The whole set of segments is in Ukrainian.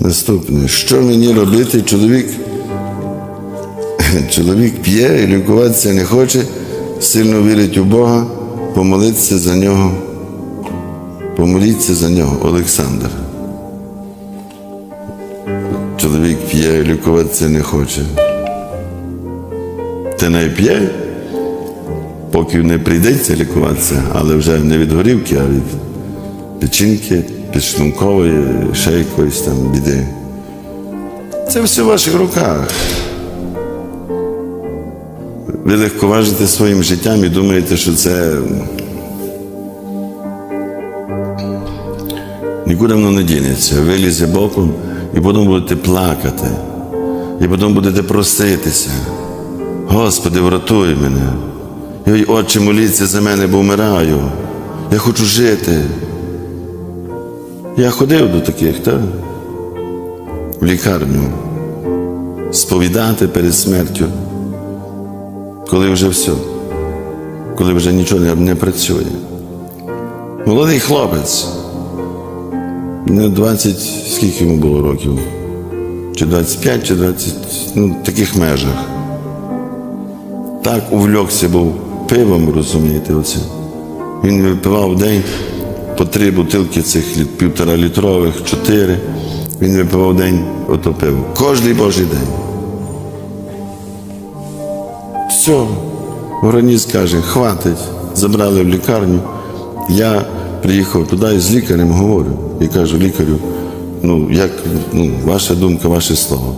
Наступне. Що мені робити? Чоловік. Чоловік п'є і лікуватися не хоче, сильно вірить у Бога, помолитися за нього. Помоліться за нього, Олександр. Чоловік п'є, лікуватися не хоче. Та не п'є, поки не прийдеться лікуватися, але вже не від горівки, а від печінки, підшлункової, ще якоїсь там біди. Це все в ваших руках. Ви легковажите своїм життям і думаєте, що це нікуди воно не дінеться. Вилізе боком і потім будете плакати. І потім будете проситися. Господи, врятуй мене. Ой, Отче, моліться за мене, бо вмираю. Я хочу жити. Я ходив до таких, так? В лікарню. Сповідати перед смертю. Коли вже все, коли вже нічого не, не працює. Молодий хлопець. Не 20, скільки йому було років? Чи 25, чи 20, ну, в таких межах. Так увлекся був пивом, розумієте, оце. Він випивав день по три бутилки цих літ- півтора літрових, чотири. Він випивав день ото пиво. Кожний божий день. Все, організм каже, хватить, забрали в лікарню. Я приїхав туди і з лікарем говорю. І кажу лікарю, ну як ну, ваша думка, ваше слово.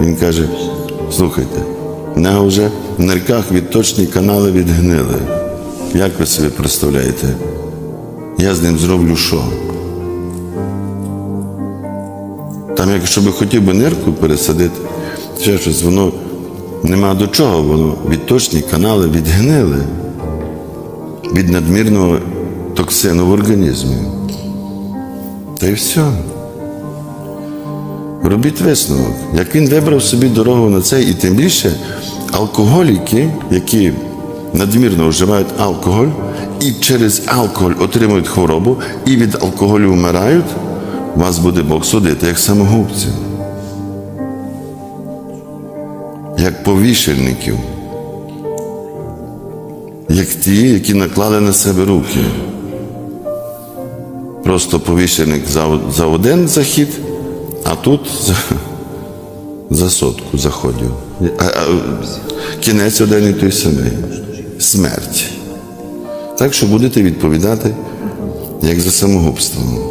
Він каже: слухайте, в нього вже в нирках відточні канали відгнили. Як ви собі представляєте? Я з ним зроблю що? Там, якщо би хотів би нирку пересадити, ще щось, воно нема до чого, воно відточні канали відгнили від надмірного токсину в організмі. Та й все. Робіть висновок. Як він вибрав собі дорогу на це, і тим більше алкоголіки, які надмірно вживають алкоголь і через алкоголь отримують хворобу, і від алкоголю вмирають, вас буде Бог судити як самогубців, як повішельників, як ті, які наклали на себе руки. Просто повішеник за, за один захід, а тут за, за сотку заходів. А, а, кінець один і той самий. Смерть. Так що будете відповідати як за самогубство.